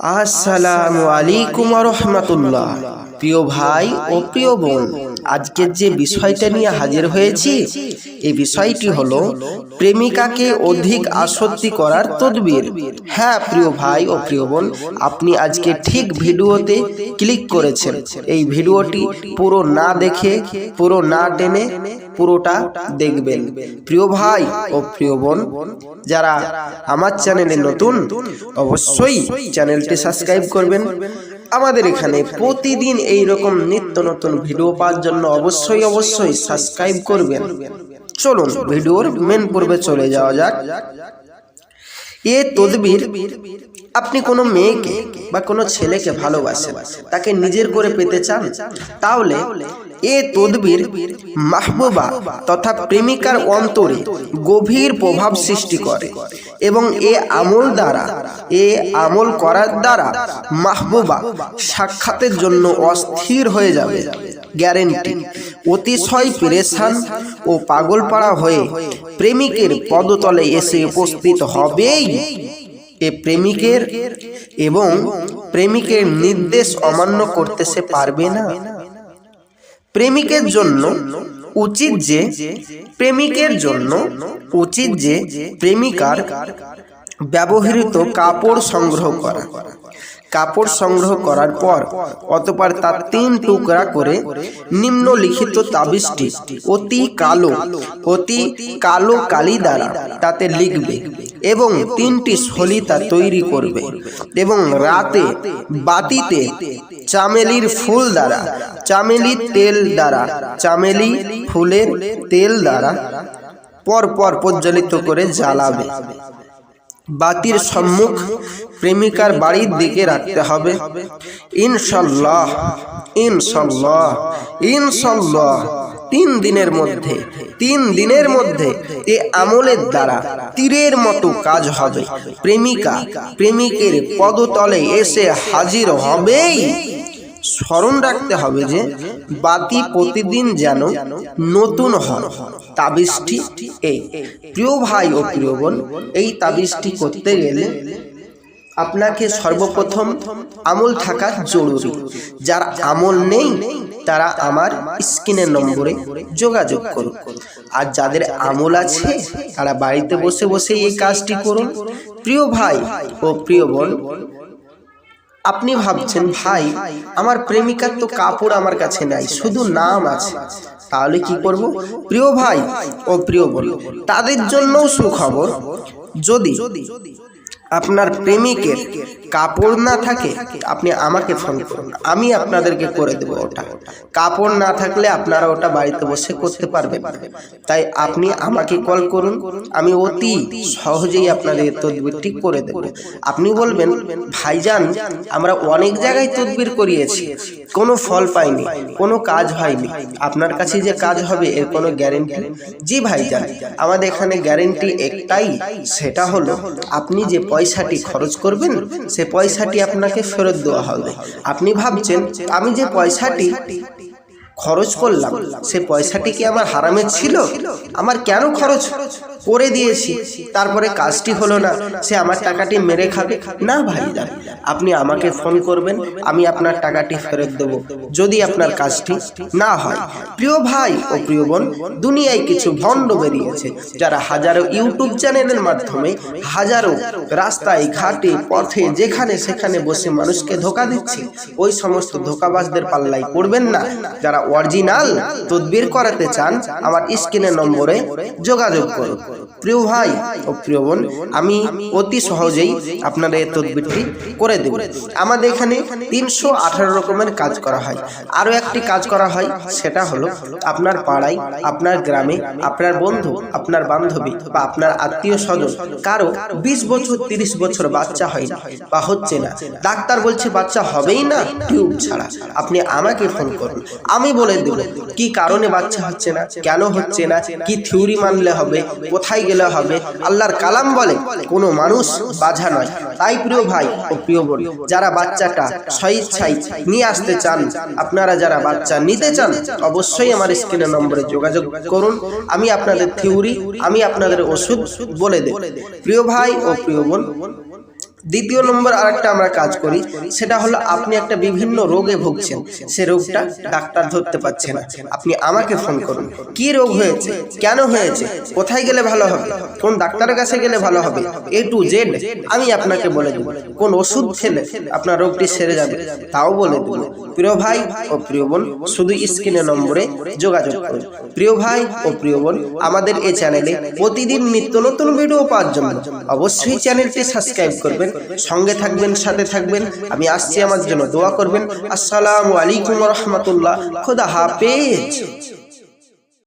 আসসালামু আলাইকুম রহমতুল্লাহ। প্রিয় ভাই ও প্রিয় বোন আজকের যে বিষয়টা নিয়ে হাজির হয়েছি, এই বিষয়টি হলো প্রেমিকাকে অধিক আসক্তি করার তদবির। হ্যাঁ প্রিয় ভাই ও প্রিয় বোন, আপনি আজকে ঠিক ভিডিওতে ক্লিক করেছেন। এই ভিডিওটি পুরো না দেখে, পুরো না টেনে পুরোটা দেখবেন। প্রিয় ভাই ও প্রিয় বোন, যারা আমার চ্যানেলে নতুন, অবশ্যই চ্যানেলটি সাবস্ক্রাইব করবেন। আমাদের এখানে প্রতিদিন এই রকম নিত্য নতুন ভিডিও পাওয়ার জন্য অবশ্যই অবশ্যই সাবস্ক্রাইব করবেন। চলুন, ভিডিওর মেন পর্বে চলে যাওয়া যাক। এ তদবির, আপনি কোনো মেয়েকে বা কোনো ছেলেকে ভালোবাসেন, তাকে নিজের করে পেতে চান? তাহলে এ তদবির মাহবুবা তথা প্রেমিকার অন্তরে গভীর প্রভাব সৃষ্টি করে এবং এ আমল দ্বারা, এ আমল করার দ্বারা মাহবুবা সাক্ষাতের জন্য অস্থির হয়ে যাবে। গ্যারেন্টি, অতিশয় পেরেশান ও পাগলপাড়া হয়ে প্রেমিকের পদতলে এসে উপস্থিত হবেই। এ প্রেমিকের এবং প্রেমিকের নির্দেশ অমান্য করতে সে পারবে না। প্রেমিকের জন্য উচিত যে প্রেমিকের জন্য উচিত যে প্রেমিকার ব্যবহৃত কাপড় সংগ্রহ করা। কাপড় সংগ্রহ করার পর অতপর তার তিন টুকরা করে নিম্নলিখিত তাবিজটি অতি কালো অতি কালো কালি দ্বারা তাতে লিখবে এবং তিনটি সলিতা তৈরি করবে এবং রাতে বাতিতে চামেলির ফুল দ্বারা চামেলি তেল দ্বারা চামেলি ফুলের তেল দ্বারা পর পর প্রজ্বলিত করে জ্বালাবে। বাতির সম্মুখ প্রেমিকার বাড়ির দিকে রাখতে হবে। ইনশাল্লাহ ইনশাল্লাহ ইনশাল্লাহ। তিন দিনের মধ্যে, তিন দিনের মধ্যে এ আমলের দ্বারা তীরের মতো কাজ হবে। প্রেমিকা, প্রেমিকের পদতলে এসে হাজির হবেই। স্মরণ রাখতে হবে যে বাতি প্রতিদিন যেন নতুন হয়। তাবিজটি এই। প্রিয় ভাই ও প্রিয় বোন, এই তাবিজটি করতে গেলে আপনাকে সর্বপ্রথম আমল থাকা জরুরি। যার আমল নেই, তারা আমার স্ক্রিনের নম্বরে যোগাযোগ করুন। আর যাদের আমল আছে, তারা বাড়িতে বসে বসে এই কাজটি করুন। প্রিয় ভাই ও প্রিয় বোন আপনি ভাবছেন, ভাই, আমার প্রেমিকার তো কাপড় আমার কাছে নাই, শুধু নাম আছে। তাহলে কি করব? প্রিয় ভাই, ও প্রিয় বোন, তাদের জন্যও সুখবর। যদি আপনার প্রেমিকের কাপড় না থাকে আপনি আমাকে ফোন করুন। আমি আপনাদেরকে করে দেবো ওটা। কাপড় না থাকলে আপনারা ওটা বাড়িতে বসে করতে পারবেন তাই আপনি আমাকে কল করুন। আমি অতি সহজেই আপনাদের তদবিরটি করে দেব। আপনি বলবেন ভাইজান আমরা অনেক জায়গায় তদবির করিয়েছি। কোনো ফল পাইনি। কোনো কাজ হয়নি। আপনার কাছে যে কাজ হবে এর কোনো গ্যারেন্টি জি ভাইজান আমাদের এখানে গ্যারেন্টি একটাই সেটা হলো আপনি যে পয়সাটি খরচ করবেন সে পয়সাটি আপনাকে ফেরত দেওয়া হবে। আপনি ভাবছেন, আমি যে পয়সাটি খরচ করলাম, সে পয়সাটি কি আমার হারামের ছিল? আমার কেন খরচ করে দিয়েছি, তারপরে কাজটি হলো না, সে আমার টাকাটি মেরে খাবে। না ভাই আপনি আমাকে ফোন করবেন, আমি আপনার টাকাটি ফেরত দেব, যদি আপনার কাজটি না হয়। প্রিয় ভাই ও প্রিয় বোন, দুনিয়ায় কিছু ভণ্ড বেরিয়েছে, যারা হাজারো ইউটিউব চ্যানেলের মাধ্যমে, হাজারো রাস্তায়, ঘাটে, পথে, যেখানে সেখানে বসে মানুষকে ধোকা দিচ্ছে। ওই সমস্ত ধোকাবাজদের পাল্লাই পড়বেন না। যারা অরিজিনাল তদবির করাতে চান, আমার স্ক্রিনের নম্বরে যোগাযোগ করুন। প্রিয় ভাই ও প্রিয় বোন, আমি অতি সহজেই আপনার এই তদবিরটি করে দেব। আমাদের এখানে তিনশো আঠারো রকমের কাজ করা হয়। আরও একটি কাজ করা হয়, সেটা হলো আপনার পাড়ায়, আপনার গ্রামে, আপনার বন্ধু, আপনার বান্ধবী বা আপনার আত্মীয় স্বজন কারও বিশ বছর, তিরিশ বছর বাচ্চা হয় না বা হচ্ছে না। ডাক্তার বলছে বাচ্চা হবেই না, টিউব ছাড়া। আপনি আমাকে ফোন করুন, আমি বলে দেব, কি কারণে বাচ্চা হচ্ছে না, কেন হচ্ছে না, কি থিওরি মানলে হবে, কোথায় গেলে হবে? আল্লাহর কালাম বলে কোনো মানুষ বাধা নয়। তাই প্রিয় ভাই ও প্রিয় বোন যারা বাচ্চাটা স্বইচ্ছাই নিয়ে আসতে চান আপনারা যারা বাচ্চা নিতে চান অবশ্যই আমার স্ক্রিনে নম্বরে যোগাযোগ করুন। আমি আপনাদের থিওরি আমি আপনাদের ওষুধ বলে দেব প্রিয় ভাই ও প্রিয় বোন দ্বিতীয় নম্বর আরেকটা আমরা কাজ করি, সেটা হলো আপনি একটা বিভিন্ন রোগে ভুগছেন, সে রোগটা ডাক্তার ধরতে পারছে না। আপনি আমাকে ফোন করুন। কি রোগ হয়েছে? কেন হয়েছে? কোথায় গেলে ভালো হবে? কোন ডাক্তারের কাছে গেলে ভালো হবে? এ টু জেড আমি আপনাকে বলে দেবো। কোন ওষুধ খেলে আপনার রোগটি সেরে যাবে, তাও বলে দেবো। প্রিয় ভাই ও প্রিয় বোন, শুধু স্ক্রিনে নম্বরে যোগাযোগ করুন। প্রিয় ভাই ও প্রিয় বোন, আমাদের এই চ্যানেলে প্রতিদিন নিত্য নতুন ভিডিও পাওয়ার জন্য অবশ্যই চ্যানেলটি সাবস্ক্রাইব করবেন, সঙ্গে থাকবেন, সাথে থাকবেন। আমি আসছি আমার জন্য, দোয়া করবেন। আসসালামু আলাইকুম রহমতুল্লাহ। খোদা হাফেজ।